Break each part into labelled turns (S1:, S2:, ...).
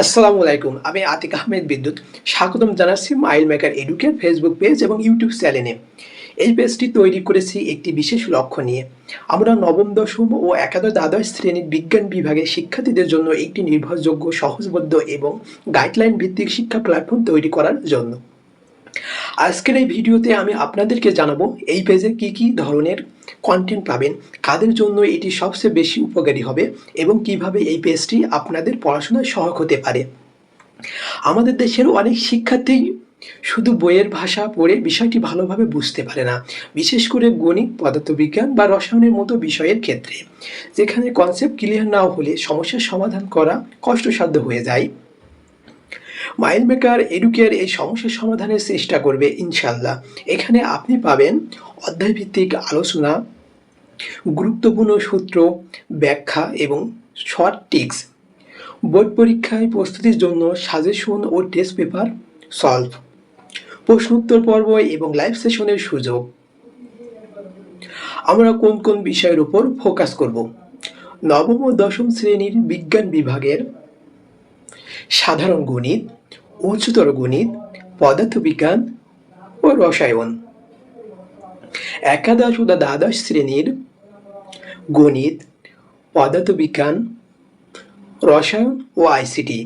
S1: আসসালামু আলাইকুম, আমি আতিক আহমেদ বিদ্যুৎ। স্বাগতম জানাচ্ছি mile maker educate Facebook page এবং ইউটিউব চ্যানেলে। এই পেজটি তৈরি করেছি একটি বিশেষ লক্ষ্য নিয়ে। আমরা নবম, দশম ও একাদশ দ্বাদশ শ্রেণির বিজ্ঞান বিভাগের শিক্ষার্থীদের জন্য একটি নির্ভরযোগ্য সহজবদ্ধ এবং গাইডলাইন ভিত্তিক শিক্ষা প্ল্যাটফর্ম তৈরি করার জন্য। আজকের এই ভিডিওতে আমি আপনাদেরকে জানাব, এই পেজে কি কি ধরনের কন্টেন্ট পাবেন, কাদের জন্য এটি সবচেয়ে বেশি উপকারী হবে এবং কীভাবে এই পেজটি আপনাদের পড়াশোনায় সহায়ক হতে পারে। আমাদের দেশের অনেক শিক্ষার্থী শুধু বইয়ের ভাষা পড়ে বিষয়টি ভালোভাবে বুঝতে পারে না, বিশেষ করে গণিত, পদার্থবিজ্ঞান বা রসায়নের মতো বিষয়ের ক্ষেত্রে, যেখানে কনসেপ্ট ক্লিয়ার না হলে সমস্যার সমাধান করা কষ্টসাধ্য হয়ে যায়। মাইল মেকার, এডুকেয়ার এই সমস্যার সমাধানের চেষ্টা করবে ইনশাল্লাহ এখানে আপনি পাবেন অধ্যায়ভিত্তিক আলোচনা, গুরুত্বপূর্ণ সূত্র, ব্যাখ্যা এবং শর্ট টিক্স বোর্ড পরীক্ষায় প্রস্তুতির জন্য সাজেশন ও টেস্ট পেপার সলভ, প্রশ্নোত্তর পর্ব এবং লাইভ সেশনের সুযোগ। আমরা কোন কোন বিষয়ের উপর ফোকাস করব? নবম ও দশম শ্রেণির বিজ্ঞান বিভাগের সাধারণ গণিত উচ্চতর গণিত, পদার্থবিজ্ঞান ও রসায়ন। একাদশ ও দ্বাদশ শ্রেণির গণিত, পদার্থবিজ্ঞান, রসায়ন ও আইসিটি।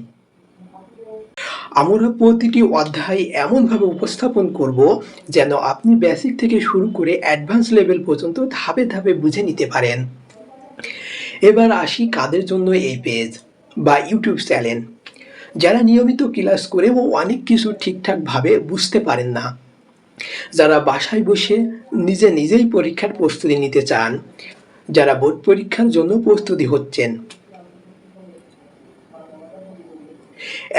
S1: আমরা প্রতিটি অধ্যায় এমনভাবে উপস্থাপন করব যেন আপনি বেসিক থেকে শুরু করে অ্যাডভান্স লেভেল পর্যন্ত ধাপে ধাপে বুঝে নিতে পারেন। এবার আসি কাদের জন্য এই পেজ বা ইউটিউব চ্যানেল যারা নিয়মিত ক্লাস করেও অনেক কিছু ঠিকঠাকভাবে বুঝতে পারেন না। যারা বাসায় বসে নিজে নিজেই পরীক্ষার প্রস্তুতি নিতে চান, যারা বোর্ড পরীক্ষার জন্য প্রস্তুতি হচ্ছেন।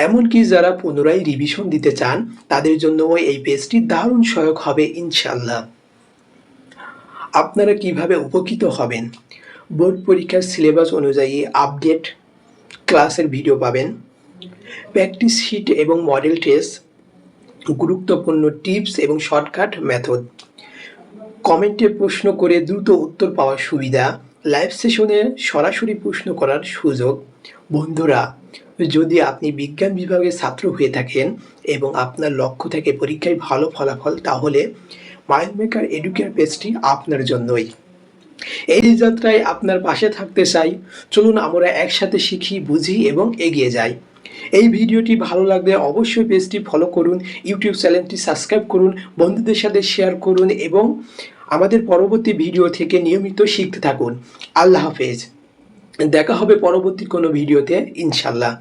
S1: এমনকি যারা পুনরায় রিভিশন দিতে চান, তাদের জন্য এই পেজটি দারুণ সহায়ক হবে ইনশাল্লাহ আপনারা কীভাবে উপকৃত হবেন? বোর্ড পরীক্ষার সিলেবাস অনুযায়ী আপডেট ক্লাসের ভিডিও পাবেন। প্র্যাকটিস শিট এবং মডেল টেস্ট, গুরুত্বপূর্ণ টিপস এবং শর্টকাট মেথড। কমেন্টে প্রশ্ন করে দ্রুত উত্তর পাওয়ার সুবিধা, লাইভ সেশনে সরাসরি প্রশ্ন করার সুযোগ। বন্ধুরা, যদি আপনি বিজ্ঞান বিভাগের ছাত্র হয়ে থাকেন এবং আপনার লক্ষ্য থেকে পরীক্ষায় ভালো ফলাফল, তাহলে মাইন্ড মেকার এডুকেয়ার পেজটি আপনার জন্যই। এই যাত্রায় আপনার পাশে থাকতে চাই। চলুন আমরা একসাথে শিখি, বুঝি এবং এগিয়ে যাই। এই ভিডিওটি ভালো লাগলে অবশ্যই পেজটি ফলো করুন ইউটিউব চ্যানেলটি সাবস্ক্রাইব করুন, বন্ধুদের সাথে শেয়ার করুন এবং আমাদের পরবর্তী ভিডিও থেকে নিয়মিত শিখতে থাকুন। আল্লাহ হাফেজ। দেখা হবে পরবর্তী কোনো ভিডিওতে ইনশাল্লাহ